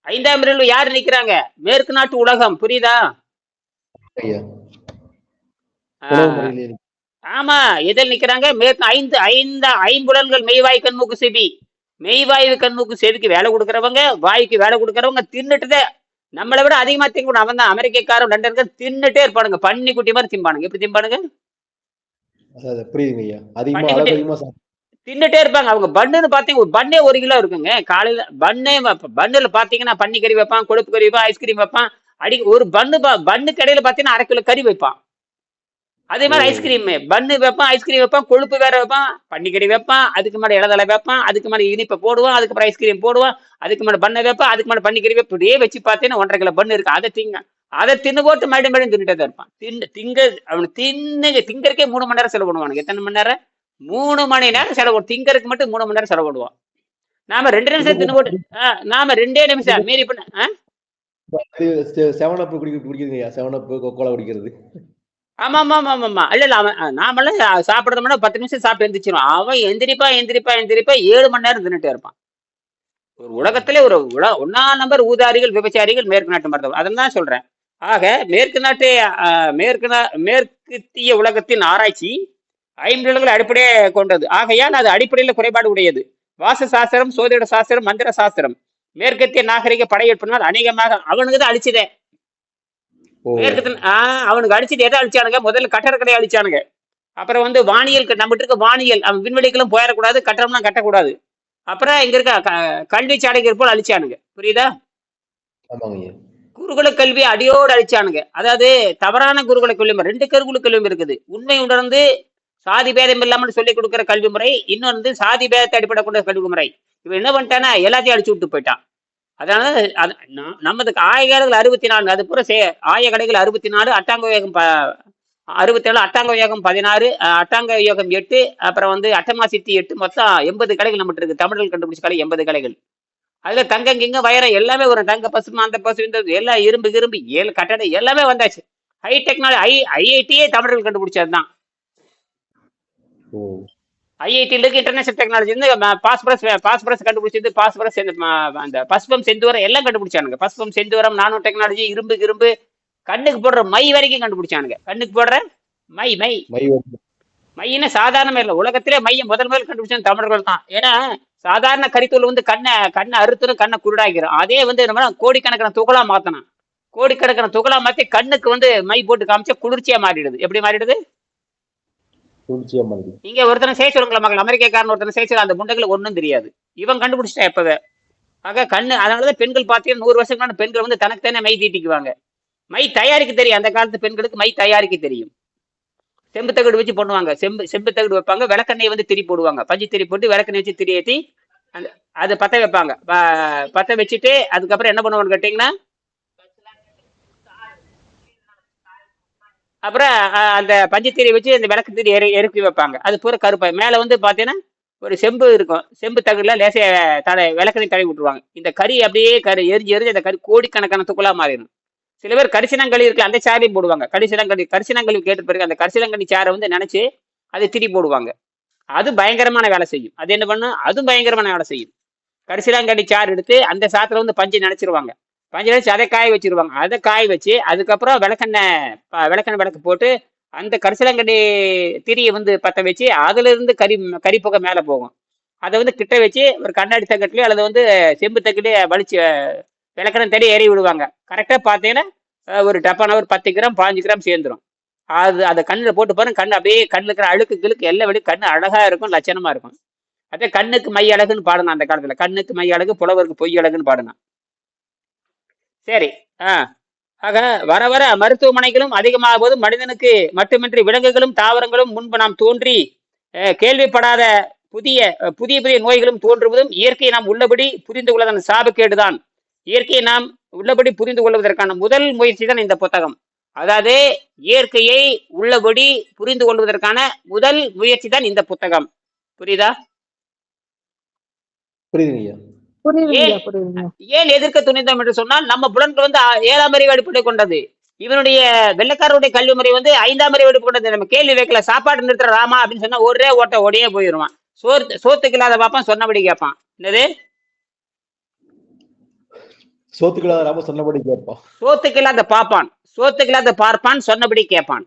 ஐந்தாம் அறிவுல யாரு நிக்கிறாங்க? மேற்கு நாட்டு உலகம். புரியுதா. ஆமா. எதில் நிக்கிறாங்க? மேற்கு ஐந்து ஐந்து ஐம்புலன்கள் மெய்வாய் கண்மூக்கு செவி. மெய்வாயு கண்மூக்கு செவிக்கு வேலை கொடுக்கறவங்க வாய்க்கு வேலை கொடுக்கறவங்க தின்னுட்டுதே. நம்மளை விட அதிகமா திங்கணும் அவன் தான் அமெரிக்கக்காரன் லண்டன்காரன் தின்னுட்டே இருப்பானுங்க. பன்னி குட்டி மாதிரி திம்பானுங்க. எப்படி திம்பானுங்க? தின்னுட்டே இருப்பாங்க. அவங்க பண்ணுன்னு பாத்தீங்க ஒரு பண்ணே ஒரு கிலோ இருக்குங்க. காலையில பண்ணே பண்ணுல பாத்தீங்கன்னா பன்னி கறி வைப்பான் கொழுப்பு கறி வைப்பான் ஐஸ்கிரீம் வைப்பான். அடி ஒரு பண்ணு பண்ணு கடையில பாத்தீங்கன்னா அரை கிலோ கறி வைப்பான். அதே மாதிரி. ஐஸ்கிரீம் பண்ணு வைப்பான் ஐஸ்கிரீம் வைப்பான் கொழுப்பு வேற வைப்பான் பன்னி கறி வைப்பான் அதுக்கு மேல இலதலை வைப்பான் அதுக்கு மேல இனிப்பை போடுவான் அதுக்கப்புறம் ஐஸ்கிரீம் போடுவான் அதுக்கு மேல பண்ணை வைப்பான் அதுக்கு மேல பன்னி கறி வைப்பான். இப்படியே வச்சு பார்த்தீங்கன்னா ஒன்றரை கிலோ பண்ணு இருக்கு அதை திங்க. அதை தின்னு போட்டு மறுபடியும் மறுபடியும் தின்னுட்டே தான் இருப்பான். தின்னு திங்க அவனுக்கு தின்னு திங்கறக்கே மூணு மணி நேரம் செலவு பண்ணுவானுங்க. எத்தனை மணி நேரம்? மூணு மணி நேரம் செலவு திங்கறதுக்கு மட்டும் மூணு மணி நேரம் செலவு பண்ணுவோம் நாம ரெண்டு நிமிஷம் தின்னு போட்டு நாம ரெண்டே நிமிஷம் மீறி பண்ண? செவன் அப் குடிக்க குடிக்கிறதுங்க ஐயா செவன் அப் கோலா குடிக்கிறது. ஆமா ஆமா ஆமா ஆமா ஆமா இல்ல இல்ல அவன் அஹ், நாமெல்லாம் சாப்பிடறோம்னா பத்து நிமிஷம் சாப்பிட்டு எந்திரிச்சிடும் அவன் எந்திரிப்பா எந்திரிப்பா எந்திரிப்பா ஏழு மணி நேரம் தின்னுட்டே இருப்பான். ஒரு உலகத்திலே ஒரு உல ஒன்னா நம்பர் ஊதாரிகள் விபச்சாரிகள் மேற்கு நாட்டு மருத்துவம். அதான் தான் சொல்றேன். ஆக மேற்கு நாட்டு மேற்கு நா மேற்கத்திய உலகத்தின் ஆராய்ச்சி ஐம்புலன்கள் அடிப்படையே கொண்டது. ஆகையால் அது அடிப்படையில் குறைபாடு உடையது. வாச சாஸ்திரம் சோதிட சாஸ்திரம் மந்திர சாஸ்திரம். மேற்கத்திய நாகரிக படையெடுப்பினால் அநேகமாக அவனுக்கு தான் அழிச்சதே. ஆஹ் அவனுக்கு அடிச்சுட்டு எதை அழிச்சானுங்க? முதல்ல கட்டடக்கலையை அழிச்சானுங்க. அப்புறம் வந்து வானியல் நம்மகிட்ட இருக்க வானியல் அவன் விண்வெளிக்கெல்லாம் போயிடக்கூடாது கட்டணம்லாம் கட்டக்கூடாது. அப்புறம் இங்க இருக்க கல்வி சாடைகள் போல் அழிச்சானுங்க. புரியுதா? குருகுல கல்வி அடியோடு அழிச்சானுங்க. அதாவது தவறான குருகுல கல்வி ரெண்டு கருகுல கல்வி இருக்குது. உண்மை உணர்ந்து சாதி பேதம் இல்லாமல் சொல்லிக் கொடுக்கிற கல்வி முறை இன்னொன்று சாதி பேதத்தை அடிப்படை கொண்ட கல்வி முறை. இவன் என்ன பண்ணிட்டானா எல்லாத்தையும் அடிச்சு விட்டு போயிட்டான். அதனால அது ந- ஆய ஆயகாரங்கள் அறுபத்தி நாலு அது பூரா சே ஆய கடைகள் அறுபத்தி நாலு அட்டாங்க வேகம் ப அறுபத்தி ஏழு அட்டாங்க யோகம் பதினாறு அட்டாங்க யோகம் எட்டு அப்புறம் வந்து அட்டமா சித்தி எட்டு மொத்தம் எண்பது கடைகள் நம்மகிட்ட இருக்கு. தமிழர்கள் கண்டுபிடிச்ச கடை எண்பது கடைகள் அதுல தங்கம் கிங்க வயரம் எல்லாமே வரும் தங்க பசுமா அந்த பசு இந்த எல்லாம் இரும்பு இரும்பு ஏழு கட்டடம் எல்லாமே வந்தாச்சு. ஹை டெக்னாலஜி ஐ ஐஐடியே தமிழர்கள் கண்டுபிடிச்சது தான் ஓ ஐஐடியில் இருக்கு இன்டர்நேஷனல் டெக்னாலஜி வந்து பாஸ்பரஸ் பாஸ்பரஸ் கண்டுபிடிச்சது பாஸ்பரஸ் அந்த பஸ்பம் செந்துவரம் எல்லாம் கண்டுபிடிச்சானுங்க. பஸ்பம் செந்துவரம் நானோ டெக்னாலஜி இரும்பு இரும்பு கண்ணுக்கு போடுற மை வரைக்கும் கண்டுபிடிச்சானுங்க. கண்ணுக்கு போடுற மை மை. மையின சாதாரண இல்லை. உலகத்திலே மைய முதல் முதல் கண்டுபிடிச்சது தமிழர்கள் தான். ஏன்னா சாதாரண கரித்தூள் வந்து கண்ணை கண்ணை அறுத்துரும் கண்ணை குருடாக்கிறோம் அதே வந்து நம்ம கோடிக்கணக்கான துகளா மாத்தணும் கோடிக்கணக்கான துகளா மாத்தி கண்ணுக்கு வந்து மை போட்டு காமிச்சா குளிர்ச்சியா மாறிடுது. எப்படி மாறிடுது? குளிர்ச்சியா மாதிரி இங்க ஒருத்தனை செய்ய மக்கள் அமெரிக்காக்காரன் ஒருத்தனை செய்ய அந்த முண்டைகளுக்கு ஒன்றும் தெரியாது. இவன் கண்டுபிடிச்சிட்டா எப்பவே? ஆக கண்ணு அதனாலதான் பெண்கள் பார்த்தீங்கன்னா நூறு வருஷம் முன்னாடி பெண்கள் வந்து தனக்குத்தானே மை தீட்டிக்குவாங்க. மை தயாரிக்க தெரியும். அந்த காலத்து பெண்களுக்கு மை தயாரிக்க தெரியும். செம்பு தகடு வச்சு பண்ணுவாங்க. செம்பு செம்பு தகடு வைப்பாங்க. விளக்கெண்ணெய் வந்து திரி போடுவாங்க. பஞ்சு திரி போட்டு விளக்கெண்ணெய் வச்சு திரி ஏற்றி அந்த அதை பத்த வைப்பாங்க. பற்ற பத்த வச்சுட்டு அதுக்கப்புறம் என்ன பண்ணுவாங்க கேட்டிங்கன்னா அப்புறம் அந்த பஞ்சு வச்சு அந்த விளக்கு தீரி எரு எருக்கி வைப்பாங்க. அது பூரா கருப்பாய் மேலே வந்து பார்த்தீங்கன்னா ஒரு செம்பு இருக்கும். செம்பு தகடுல லேசைய தடை விளக்கணி தடவி விட்டுருவாங்க. இந்த கறி அப்படியே கறி எரிஞ்சு எரிஞ்சு அந்த கறி கோடிக்கணக்கான துக்குலா மாறிடும். சில பேர் கரிசனங்களி இருக்கு அந்த சாரையும் போடுவாங்க. கரிசனங்களி கரிசனங்களி கேட்டு பிறகு அந்த கரிசனங்களி சாரை வந்து நினைச்சு அதை திரி போடுவாங்க. அது பயங்கரமான வேலை செய்யும். அது என்ன பண்ணும்? அதுவும் பயங்கரமான வேலை செய்யும். கரிசலாங்கண்ணி சாறு எடுத்து அந்த சாத்துல வந்து பஞ்சு நினைச்சிருவாங்க. பஞ்சு நினைச்சு அதை காய வச்சிருவாங்க. அதை காய வச்சு அதுக்கப்புறம் விளக்கெண்ணெய் விளக்கெண்ணெய் விளக்கு போட்டு அந்த கரிசலங்கடி திரியை வந்து பற்ற வச்சு அதுலேருந்து கறி கறி புகை மேலே போகும். அதை வந்து கிட்ட வச்சு ஒரு கண்ணாடி தக்கட்டுலயோ அல்லது வந்து செம்பு தக்கட்டுலயே வலிச்சு விளக்கெண்ணெய் தேடி ஏறி விடுவாங்க. கரெக்டாக பார்த்தீங்கன்னா ஒரு டப்பான ஒரு பத்து கிராம் பாஞ்சு கிராம் சேர்ந்துரும். அது அதை கண்ணில் போட்டு பாருங்க. கண் அப்படியே கண்ணில் இருக்கிற அழுக்கு கிழுக்கு எல்லா வெளியே கண்ணு அழகாக இருக்கும் லட்சணமாக இருக்கும். அதே கண்ணுக்கு மை அழகுன்னு பாடணும் அந்த காலத்தில். கண்ணுக்கு மை அழகு புலவருக்கு பொய் அழகுன்னு பாடணும் சரி ஆ. ஆக வர வர மருத்துவமனைகளும் அதிகமாக போது மனிதனுக்கு மட்டுமின்றி விலங்குகளும் தாவரங்களும் முன்பு நாம் தோன்றி அஹ், கேள்விப்படாத புதிய புதிய புதிய நோய்களும் தோன்றுவதும் இயற்கையை நாம் உள்ளபடி புரிந்து கொள்வதன் சாபக்கேடுதான் இயற்கையை நாம் உள்ளபடி புரிந்து கொள்வதற்கான முதல் முயற்சி தான் இந்த புத்தகம். அதாவது இயற்கையை உள்ளபடி புரிந்து கொள்வதற்கான முதல் முயற்சி தான் இந்த புத்தகம். புரியுதா? புரியுது ஏன் எதிர்க்க துணிந்தோம் என்று சொன்னால் நம்ம புலன்கள் வந்து ஏழாம் அறிவு அடிப்படை கொண்டது. இவனுடைய வெள்ளக்காரருடைய கல்வி முறை வந்து ஐந்தாம் அறிவு அடிப்படை கொண்டது. நம்ம கேள்வி வைக்கல சாப்பாடு நிறுத்துற ராமா அப்படின்னு சொன்னா ஒரே ஓட்ட ஓடியே போயிடுவான். சோறு சோத்துக்கு இல்லாத பார்ப்பான் சொன்னபடி கேட்பான். என்னது? சோத்துக்களாத ராம சொன்னபடி கேட்பான். சோத்துக்கு இல்லாத பார்ப்பான் சோத்துக்கு இல்லாத பார்ப்பான் சொன்னபடி கேட்பான்.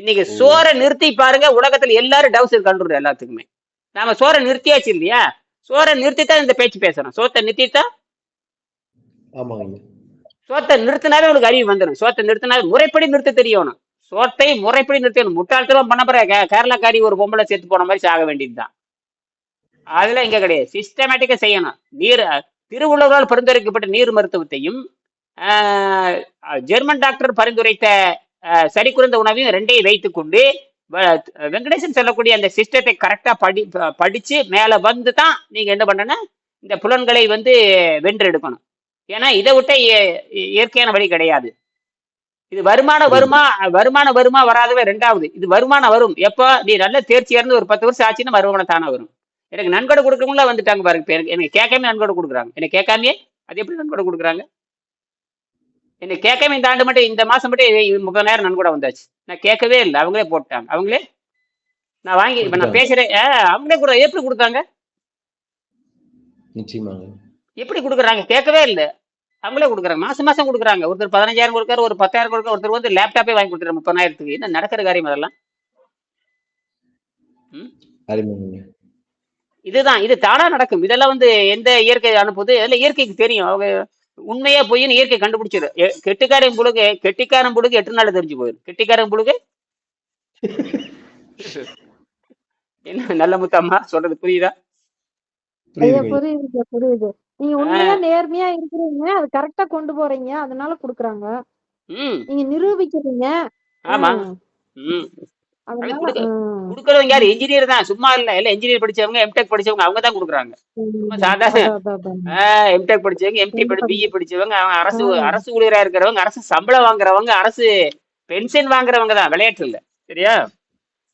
இன்னைக்கு சோறை நிறுத்தி பாருங்க உலகத்துல எல்லாரும் டவுஸ் கண்டுரு எல்லாத்துக்குமே. நாம சோறை நிறுத்தியாச்சு இல்லையா? சோறை நிறுத்தித்தான் இந்த பேச்சு பேசுறோம் சோத்தை நிறுத்திட்டா? ஐயா சோத்தை நிறுத்தினாவே உங்களுக்கு அறிவு வந்துடும் சோத்தை நிறுத்தினாவே முறைப்படி நிறுத்த தெரியணும். சோத்தை முறைப்படி நிறுத்தணும். முட்டாள்தனம் பண்ண பிறகு கேரளாக்காரி ஒரு பொம்பளை செத்து போன மாதிரி சாக வேண்டியதுதான். அதெல்லாம் இங்க கிடையாது. சிஸ்டமேட்டிக்கா செய்யணும். நீர் திருவள்ளுவரால் பரிந்துரைக்கப்பட்ட நீர் மருத்துவத்தையும் ஜெர்மன் டாக்டர் பரிந்துரைத்த சரி குறைந்த உணவையும் ரெண்டையும் வைத்துக்கொண்டு வெங்கடேசன் சொல்லக்கூடிய அந்த சிஸ்டத்தை கரெக்டாக படி படித்து மேலே வந்து தான் நீங்கள் என்ன பண்ணணும்? இந்த புலன்களை வந்து வென்றெடுக்கணும். ஏன்னா இதை விட்ட இயற்கையான வழி கிடையாது. இது வருமானம் வருமா வருமானம் வருமா வராதவே ரெண்டாவது. இது வருமானம் வரும். எப்போ? நீ நல்ல தேர்ச்சி இருந்து ஒரு பத்து வருஷம் ஆச்சுன்னா வருமானம் தானே வரும். எனக்கு நன்கொடை கொடுக்குறவங்களா வந்துட்டாங்க பாருங்க. எனக்கு கேட்காம நன்கொடை கொடுக்குறாங்க. எனக்கு கேட்காமே அது எப்படி நன்கொடை கொடுக்குறாங்க? எனக்கு கேட்காம இந்த ஆண்டு மட்டும் இந்த மாசம் மட்டும் முப்பதாயிரம் நன்கொடை வந்தாச்சு. நான் கேட்கவே இல்லை. அவங்களே போட்டாங்க. அவங்களே நான் வாங்கி இப்ப நான் பேசுறேன். ஆ, அவங்களே கூட எப்படி கொடுத்தாங்க? நிச்சயமாங்க. எப்படி கொடுக்குறாங்க? கேட்கவே இல்லை. அவங்களே கொடுக்குறாங்க. மாசம் மாசம் கொடுக்குறாங்க. ஒருத்தர் பதினஞ்சாயிரம் கொடுக்காரு ஒரு பத்தாயிரம் கொடுக்காரு ஒருத்தர் வந்து லேப்டாப்பே வாங்கி கொடுத்துரு முப்பதாயிரத்துக்கு. என்ன நடக்கிற காரியம் அதெல்லாம்? இதுதான். இது தானா நடக்கும்? இதெல்லாம் வந்து எந்த இயற்கை அனுப்புது? இதெல்லாம் இயற்கைக்கு தெரியும். அவங்க உண்மையா பொய்ன்னு இயற்கை கண்டுபிடிச்சிடும் எ- கெட்டிக்காரன் புழுகு கெட்டிக்காரன் புழுகு எட்டு நாள் தெரிஞ்சு போயிடும் கெட்டிக்காரன் புழுகு? என்ன நல்ல முத்தம்மா? சொல்றது புரியுதா? புரியுது புரியுது. நீங்க உண்மையா நேர்மையா இருக்கிறீங்க அது கரெக்டா கொண்டு போறீங்க அதனால குடுக்குறாங்க. ம். நீங்க நிரூபிக்கிறீங்க. ஆமா. கொடுக்கறவங்க யாரு? இன்ஜினியர் தான். சும்மா இல்ல. எல்லாம் இன்ஜினியர் படிச்சவங்க எம்டெக் படிச்சவங்க அவங்க தான் கொடுக்குறாங்க. சாதாரண. எம்டெக் படிச்சவங்க எம்டி படி கண்டிப்பா. பிஇ படிச்சவங்க அவங்க அரசு. அரசு ஊழியரா இருக்கிறவங்க அரசு சம்பளம் வாங்குறவங்க அரசு பென்ஷன் வாங்குறவங்க தான். விளையாட்டு இல்ல. சரியா?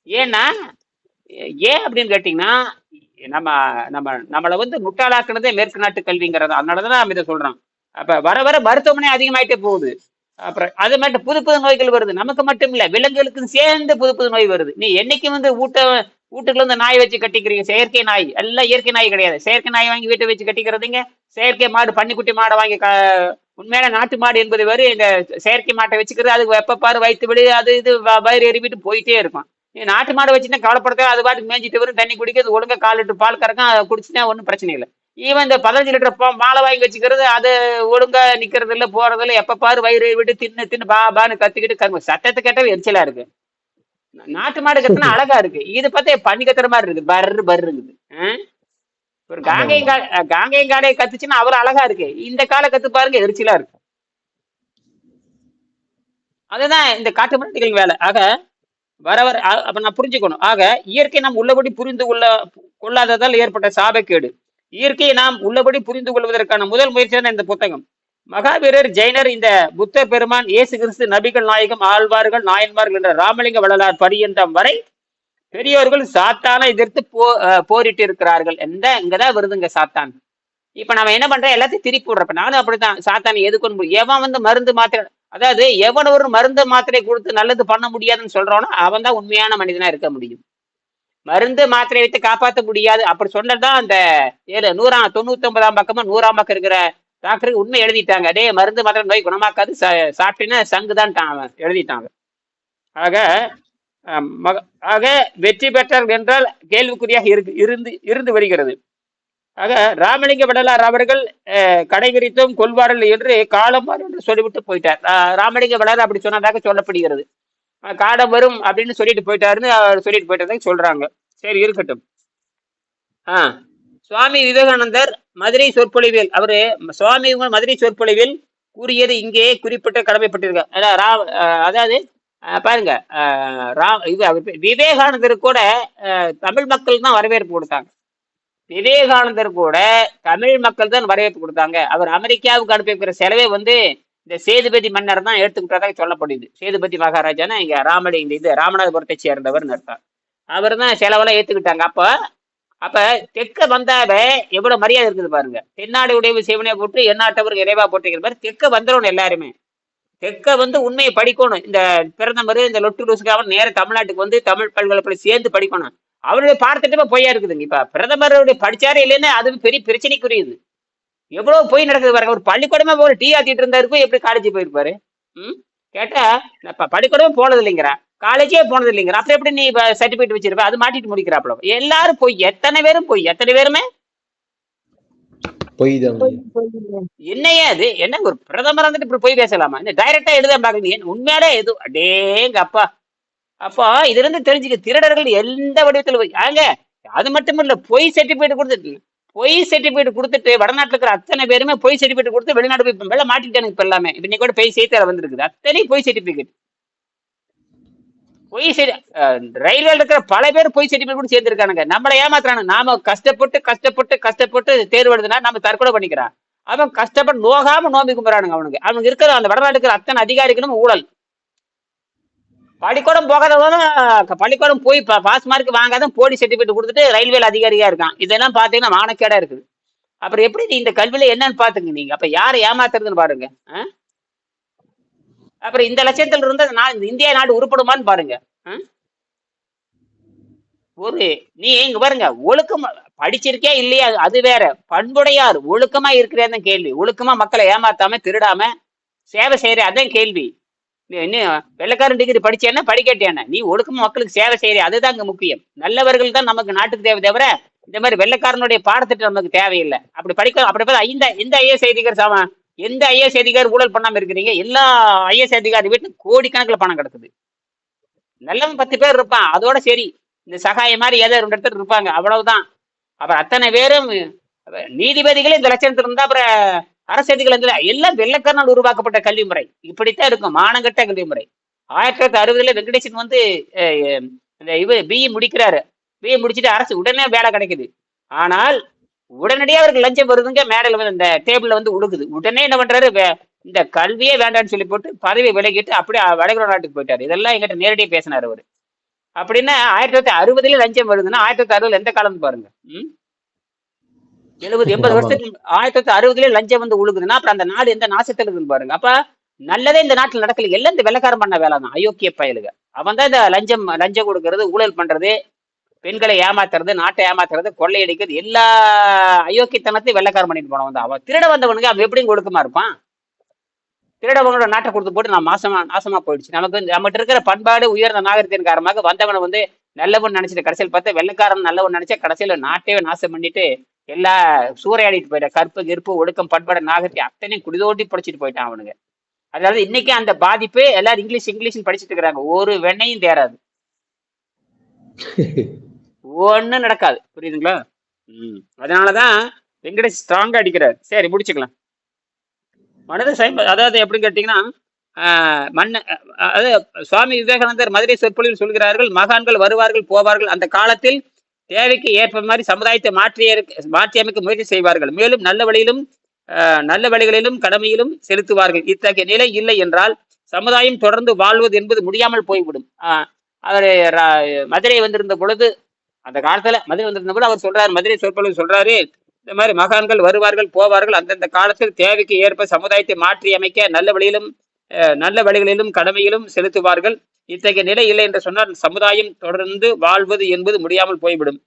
ஏன்னா ஏன் அப்படின்னு கேட்டீங்கன்னா நம்ம நம்ம நம்மளை வந்து முட்டாளாக்குனதே மேற்கு நாட்டு கல்விங்கிறது. அதனாலதான் நாம இதை சொல்றோம் அப்ப வர வர மருத்துவமனை அதிகமாயிட்டே போகுது. அப்புறம் அது மட்டும் புது புது நோய்கள் வருது. நமக்கு மட்டும் இல்ல விலங்குகளுக்கும் சேர்ந்து புது புது நோய் வருது. நீ என்னைக்கு வந்து ஊட்ட வீட்டுக்குள்ள வந்து நாய் வச்சு கட்டிக்கிறீங்க? செயற்கை நாய். எல்லாம் இயற்கை நாய் கிடையாது. செயற்கை நாய் வாங்கி வீட்டை வச்சு கட்டிக்கிறதுங்க. செயற்கை மாடு பன்னிக்குட்டி மாடை வாங்கி உண்மையான நாட்டு மாடு என்பது வேறு இந்த செயற்கை மாட்டை வச்சுக்கிறது அதுக்கு வெப்ப பாரு வயிற்று விடு அது இது வயிறு எறிவிட்டு போயிட்டே இருக்கும். நீ நாட்டு மாடு வச்சுன்னா கவலைப்படுத்த அது பாட்டுக்கு மேய்ஞ்சிட்டு வரும் தண்ணி குடிக்கிறது ஒழுங்கா காலிட்டு பால் கறக்கும் அதை குடிச்சுனா ஒன்றும் பிரச்சனை இல்லை. ஈவன் இந்த பதினஞ்சு லிட்டர் பா மாலை வாங்கி வச்சுக்கிறது அது ஒழுங்கா நிக்கிறது இல்ல போறது இல்ல எப்ப பாரு வயிறு விட்டு தின்னு தின்னு பா பான்னு கத்திக்கிட்டு கரும்பு. சத்தத்தை கேட்டவே எரிச்சலா இருக்கு. நாட்டு மாடு கத்துனா அழகா இருக்கு. இது பார்த்தா பண்ணி கத்துற மாதிரி இருக்கு பர்ரு பர்ரு இருக்குது? ஒரு காங்கேயம் கா காங்கேயம் காடையை கத்துச்சுன்னா அவ்வளவு அழகா இருக்கு. இந்த காலை கத்து பாருங்க எரிச்சலா இருக்கு. அதுதான் இந்த காட்டு மிராண்டிகள் வேலை. ஆக வர வர அப்ப நான் புரிஞ்சுக்கணும். ஆக இயற்கை நாம் உள்ளபடி புரிந்து கொள்ள கொள்ளாததால் ஏற்பட்ட சாபக்கேடு. இயற்கையை நாம் உள்ளபடி புரிந்து கொள்வதற்கான முதல் முயற்சியான இந்த புத்தகம். மகாவீரர் ஜெயினர் இந்த புத்த பெருமான் இயேசு கிறிஸ்து நபிகள் நாயகம் ஆழ்வார்கள் நாயன்மார்கள் என்ற ராமலிங்க வள்ளலார் பரியந்தம் வரை பெரியோர்கள் சாத்தானை எதிர்த்து போ அஹ் போரிட்டு இருக்கிறார்கள் எந்த இங்கதான் வருதுங்க சாத்தான். இப்ப நம்ம என்ன பண்றோம்? எல்லாத்தையும் திருப்பி விடுறப்ப நானும் அப்படித்தான். சாத்தானை எதுக்குன்னு எவன் வந்து மருந்து மாத்திரை அதாவது எவன் ஒரு மருந்து மாத்திரை கொடுத்து நல்லது பண்ண முடியாதுன்னு சொல்றானோ அவன் தான் உண்மையான மனிதனா இருக்க முடியும். மருந்து மாத்திரை வைத்து காப்பாற்ற முடியாது. அப்படி சொன்னதுதான் அந்த ஏழு நூறாம் தொண்ணூத்தி ஒன்பதாம் பக்கமா நூறாம் பக்கம் இருக்கிற டாக்டருக்கு உண்மை எழுதிட்டாங்க. அதே மருந்து மாத்திரை நோய் குணமாக்காது. ச- சங்கு சங்குதான் அவன். எழுதிட்டாங்க ஆக மக- ஆக வெற்றி பெற்றார்கள் என்றால் கேள்விக்குறியாக இருக்கு இருந்து இருந்து வருகிறது. ஆக ராமலிங்க வடலார் அவர்கள் கடைபிடித்தும் கொள்வார்கள் என்று காலம் என்று சொல்லிவிட்டு போயிட்டார். ராமலிங்க வடலார் அப்படி சொன்னதாக சொல்லப்படுகிறது. காடை வரும் அப்படின்னு சொல்லிட்டு போயிட்டாருன்னு அவர் சொல்லிட்டு போயிட்டதாக சொல்றாங்க. சரி இருக்கட்டும். ஆ சுவாமி விவேகானந்தர் மதுரை சொற்பொழிவில் அவரு சுவாமி இவங்க மதுரை சொற்பொழிவில் கூறியது இங்கே குறிப்பிட்ட கடமைப்பட்டிருக்க ரா- அதாவது பாருங்க ராம் ரா- இது அவர் விவேகானந்தர் கூட தமிழ் மக்கள் தான் வரவேற்பு கொடுத்தாங்க. விவேகானந்தர் கூட தமிழ் மக்கள் தான் வரவேற்பு கொடுத்தாங்க. அவர் அமெரிக்காவுக்கு அனுப்பி வைக்கிற செலவே வந்து இந்த சேதுபதி மன்னர் தான் எடுத்துக்கிட்டதாக சொல்லப்படுது. சேதுபதி மகாராஜானா இங்க ராமடி இந்த இது ராமநாதபுரத்தை சேர்ந்தவர் அர்த்தம் அவர் தான் செலவெல்லாம் ஏத்துக்கிட்டாங்க. அப்போ அப்ப தெற்க வந்தாவே எவ்வளவு மரியாதை இருக்குது பாருங்க. தென்னாடு உடைவு சேவனையை போட்டு எண்ணாட்டவருக்கு இறைவா போட்டுக்கிற மாதிரி தெற்க வந்துடணும் எல்லாருமே. தெற்க வந்து உண்மையை படிக்கணும். இந்த பிரதமர் இந்த லொட்டு லூசுக்காக நேர தமிழ்நாட்டுக்கு வந்து தமிழ் பல்கலைக்கழகம் சேர்ந்து படிக்கணும். அவருடைய பார்த்துட்டு பொய்யா இருக்குதுங்க. இப்ப பிரதமருடைய படிச்சாரே இல்லைன்னா அது பெரிய பிரச்சனைக்குரியது. எவ்வளவு பொய் நடக்குது பாருங்க. ஒரு பள்ளிக்கூடமே போல டீ ஆத்திட்டு இருந்தாருக்கும் எப்படி காலேஜ் போயிருப்பாரு ம்? கேட்டா பள்ளிக்கூடமே போனது இல்லைங்கிறா காலேஜே போனது இல்லைங்கிற அப்புறம் எப்படி நீ சர்டிபிகேட் வச்சிருப்ப? அது மாட்டிட்டு முடிக்கிறாப்ல எல்லாரும் போய் எத்தனை பேரும் போய்? எத்தனை பேருமே? பொய் தான் போய் போய் என்னையா அது? என்ன ஒரு பிரதமர் வந்துட்டு இப்படி போய் பேசலாமா? இந்த டைரக்டா எழுத பாக்குறீங்க உண்மையாலே எது? அடேங்க அப்பா. அப்போ இதுல இருந்து தெரிஞ்சுக்க திருடர்கள் எந்த வடிவத்துல போய் ஆங்க அது மட்டும் இல்ல பொய் சர்டிபிகேட் கொடுத்துட்டு பொய் சர்டிபிகேட் கொடுத்துட்டு வடநாட்டுல இருக்கிற அத்தனை பேருமே பொய் சர்டிபிகேட் கொடுத்து வெளிநாடு போய் வெளில மாட்டிட்டானுங்க இப்போ எல்லாமே. இப்ப நீ கூட பொய் செய்தியாளர் வந்திருக்குது. அத்தனை பொய் சர்டிபிகேட் பொய் சரி ரயில்வேல இருக்கிற பல பேர் பொய் சர்டிபிகேட் கூட சேர்ந்திருக்கானுங்க. நம்மளை ஏமாத்துறானுங்க நாம கஷ்டப்பட்டு கஷ்டப்பட்டு கஷ்டப்பட்டு தேர்வு எழுதுனா நம்ம தற்கொலை பண்ணிக்கிறான். அவன் கஷ்டப்பட்டு நோகாம நோம்பி கும்பிட்றானுங்க அவனுக்கு அவனுக்கு இருக்கிற அந்த வடநாட்டுல அத்தனை அதிகாரிகளும் ஊழல். பள்ளிக்கூடம் போகாதவனும் பள்ளிக்கூடம் போய் பா- பாஸ் மார்க் வாங்காத போலி சர்டிபிகேட் கொடுத்துட்டு ரயில்வேல அதிகாரியா இருக்கான். இதெல்லாம் பாத்தீங்கன்னா மானக்கேடா இருக்குது. அப்புறம் எப்படி நீ இந்த கல்வியில என்னன்னு பாத்துங்க நீங்க. அப்ப யாரை ஏமாத்துறதுன்னு பாருங்க ஆ? அப்புறம் இந்த லட்சத்துல இருந்து நான் இந்த இந்தியா நாடு உருப்படுமான்னு பாருங்க ஆ? ஒரு நீ இங்க பாருங்க ஒழுக்கம் படிச்சிருக்கே இல்லையா அது- வேற. பண்புடையார் ஒழுக்கமா இருக்கிறேன்னு கேள்வி. ஒழுக்கமா மக்களை ஏமாத்தாம திருடாம சேவை செய்யற அதான் கேள்வி. என்ன வெள்ளக்காரன் டிகிரி படிச்சேன்னா படிக்கட்டேன நீ ஒழுக்கமா மக்களுக்கு சேவை செய்யற அதுதான் அங்க முக்கியம். நல்லவர்கள் தான் நமக்கு நாட்டுக்கு தேவை தவிர இந்த மாதிரி வெள்ளக்காரனுடைய பாடத்திட்டம் நமக்கு தேவையில்லை. அப்படி படிக்க அப்படி பார்த்தா இந்த எந்த ஐஏஎஸ் அதிகாரி சாமா எந்த ஐஏஎஸ் அதிகாரி ஊழல் பண்ணாம இருக்கிறீங்க? எல்லா ஐஏஎஸ் அதிகாரி வீட்டுல கோடிக்கணக்கில் பணம் கிடக்குது. நல்லவன் பத்து பேர் இருப்பான். அதோட சரி. இந்த சகாய மாதிரி ஏதோ ரெண்டு இடத்துல இருப்பாங்க. அவ்வளவுதான். அப்புறம் அத்தனை பேரும் நீதிபதிகளே இந்த லட்சணத்துல இருந்தா அப்புறம் அரசியல்கள் வந்து எல்லாம் வெள்ளக்காரனால் உருவாக்கப்பட்ட கல்வி முறை. இப்படித்தான் இருக்கும். மானங்கட்ட கல்வி முறை. ஆயிரத்தி தொள்ளாயிரத்தி அறுபதுல வெங்கடேசன் வந்து இந்த இவ பிஇ முடிக்கிறாரு. பிஇ முடிச்சுட்டு அரசு உடனே வேலை கிடைக்குது. ஆனால் உடனடியாக அவருக்கு லஞ்சம் வருதுங்க. மேடையில் வந்து இந்த டேபிள்ல வந்து உடுக்குது உடனே என்ன பண்றாரு? வே- இந்த கல்வியே வேண்டாம்னு சொல்லி போட்டு பதவி விலகிட்டு அப்படியே வடகிற நாட்டுக்கு போயிட்டாரு. இதெல்லாம் எங்கிட்ட நேரடியாக பேசினார் அவர். அப்படின்னா ஆயிரத்தி தொள்ளாயிரத்தி அறுபதுல லஞ்சம் வருதுன்னா ஆயிரத்தி தொள்ளாயிரத்தி அறுபதுல எந்த காலம் பாருங்க. ம்? எழுபது எண்பது. வருஷத்துக்கு ஆயிரத்தி தொள்ளாயிரத்தி அறுபதுல லஞ்சம் வந்து உழுகுதுன்னா அப்புறம் அந்த நாடு எந்த நாசத்துல இருக்குன்னு பாருங்க. அப்ப நல்லதே இந்த நாட்டுல நடக்கல. எல்லாம் இந்த வெள்ளக்காரன் பண்ண வேலை தான் அயோக்கிய பயலுக. அவன் தான் இந்த லஞ்சம் லஞ்சம் கொடுக்கறது ஊழல் பண்றது பெண்களை ஏமாத்துறது நாட்டை ஏமாத்துறது கொள்ளையடிக்கிறது எல்லா அயோக்கியத்தனத்தையும் வெள்ளக்காரன் பண்ணிட்டு போனவன் தான். அவன் திருட வந்தவனுக்கு அவன் எப்படியும் கொடுக்குமா இருப்பான். திருடவனோட நாட்டை கொடுத்து போட்டு நான் மாசமா நாசமா போயிடுச்சு. நமக்கு நம்மகிட்ட இருக்கிற பண்பாடு உயர்ந்த நாகரிகத்தின் காரணமாக வந்தவனை வந்து நல்லவன் நினைச்சிட்டு கடைசியில் பார்த்தா வெள்ளக்காரன் நல்லவன் நினைச்சா கடைசியில நாட்டையே நாசம் பண்ணிட்டு எல்லா சூறையாடிட்டு போயிட்டான் கற்பு கெருப்பு ஒடுக்கம் பண்பட நாகத்தை அத்தனையும் குடிதோட்டி படிச்சுட்டு போயிட்டான் அவனுங்க. அதாவது இன்னைக்கு அந்த பாதிப்பு எல்லாரும் இங்கிலீஷ் இங்கிலீஷ் படிச்சுட்டு இருக்கிறாங்க. ஒரு வெண்ணையும் தேராது ஒண்ணும் நடக்காது. புரியுதுங்களா? உம் அதனாலதான் வெங்கடேஷ் ஸ்ட்ராங்கா அடிக்கிறார். சரி முடிச்சுக்கலாம். மனித சைப அதாவது எப்படின்னு கேட்டீங்கன்னா ஆஹ் மன்ன அதாவது சுவாமி விவேகானந்தர் மதுரை சொற்பொழிவில் சொல்கிறார்கள் மகான்கள் வருவார்கள் போவார்கள். அந்த காலத்தில் தேவைக்கு ஏற்ப மாதிரி சமுதாயத்தை மாற்றி மாற்றி அமைக்க முயற்சி செய்வார்கள். மேலும் நல்ல வழியிலும் நல்ல வழிகளிலும் கடமையிலும் செலுத்துவார்கள். இத்தகைய நிலை இல்லை என்றால் சமுதாயம் தொடர்ந்து வாழ்வது என்பது முடியாமல் போய்விடும். ஆஹ் அவர் ரா- மதுரை வந்திருந்த பொழுது அந்த காலத்துல மதுரை வந்திருந்த பொழுது அவர் சொல்றாரு மதுரை சொற்பொழிவு சொல்றாரு இந்த மாதிரி மகான்கள் வருவார்கள் போவார்கள் அந்தந்த காலத்தில் தேவைக்கு ஏற்ப சமுதாயத்தை மாற்றி அமைக்க நல்ல வழியிலும் நல்ல வழிகளிலும் கடமையிலும் செலுத்துவார்கள். இத்தகைய நிலை இல்லை என்று சொன்னால் சமுதாயம் தொடர்ந்து வாழ்வது என்பது முடியாமல் போய்விடும்.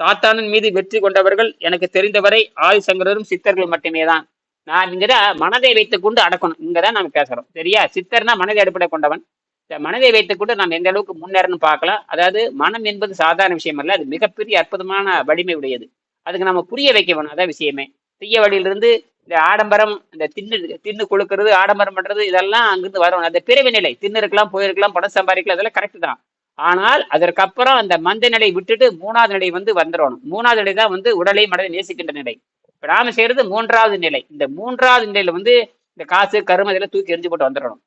சாத்தானின் மீது வெற்றி கொண்டவர்கள் எனக்கு தெரிந்தவரை ஆதிசங்கரரும் சித்தர்கள் மட்டுமே தான் நான் இங்கதான் மனதை வைத்துக் கொண்டு அடக்கணும். இங்கதான் நாம பேசுறோம். சரியா? சித்தர்னா மனதை அடிப்படை கொண்டவன். மனதை வைத்துக் கொண்டு நாம் எந்த அளவுக்கு முன்னேறணும் பார்க்கலாம். அதாவது மனம் என்பது சாதாரண விஷயம் அல்ல. அது மிகப்பெரிய அற்புதமான வலிமை உடையது. அதுக்கு நம்ம புரிய வைக்க வேணும். அதான் விஷயமே. தீய வழியிலிருந்து இந்த ஆடம்பரம் இந்த தின்னு தின்னு கொடுக்கறது ஆடம்பரம் பண்றது இதெல்லாம் அங்கிருந்து வரும். அந்த பிறவி நிலை தின்னு இருக்கலாம் போயிருக்கலாம் பணம் சம்பாதிக்கலாம் அதெல்லாம் கரெக்ட் தான். ஆனால் அதற்கப்புறம் அந்த மந்த நிலை விட்டுட்டு மூணாவது நிலை வந்து வந்துடணும். மூணாவது நிலை தான் வந்து உடலை மனதை நேசிக்கின்ற நிலை. இப்போ நாம செய்யறது மூன்றாவது நிலை. இந்த மூன்றாவது நிலையில வந்து இந்த காசு கரும இதெல்லாம் தூக்கி எரிஞ்சு போட்டு வந்துடணும்.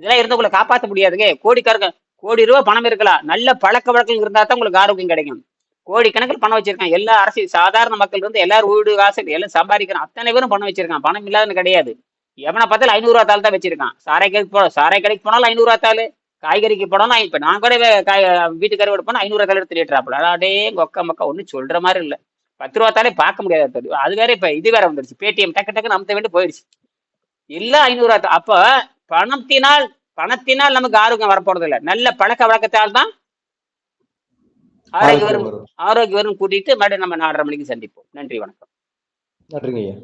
இதெல்லாம் இருந்தவங்களை காப்பாற்ற முடியாதுங்க. கோடிக்காரங்க கோடி ரூபாய் பணம் இருக்கலாம். நல்ல பழக்க வழக்கம் இருந்தா தான் உங்களுக்கு ஆரோக்கியம் கிடைக்கும். கோடிக்கணக்கில் பணம் வச்சிருக்கான். எல்லா அரசியல் சாதாரண மக்கள் இருந்து எல்லாரும் வீடு வாசல் எல்லாம் சம்பாதிக்கிறான். அத்தனை பேரும் பணம் வச்சிருக்கான். பணம் இல்லாதன்னு கிடையாது. எவனை பார்த்தாலும் ஐநூறு ரூபா தாள் தான் வச்சிருக்கான். சாரை கடைக்கு போ சாரை கடைக்கு போனாலும் ஐநூறு தாள். காய்கறிக்கு போனாலும் இப்ப நான் கூட காய் வீட்டுக்கு கருவாடு போனா ஐநூறு தாள் எடுத்து அப்படியே அடே மொக்க மக்கா ஒன்றும் சொல்ற மாதிரி இல்லை. பத்து ரூபா தாலே பார்க்க முடியாது அது. வேற இப்ப இது வேற வந்துருச்சு. பேடிஎம் டக்கு டக்கு நமத்த வேண்டி போயிடுச்சு. எல்லாம் ஐநூறு ரூபா அப்ப பணத்தினால் பணத்தினால் நமக்கு ஆரோக்கியம் வரப்போறது இல்லை நல்ல பழக்க வழக்கத்தால் தான் ஆரோக்கியம் வரும் வரும் கூட்டிட்டு மறுபடியும் நம்ம நாலரை மணிக்கு சந்திப்போம். நன்றி வணக்கம். நன்றிங்க ஐயா.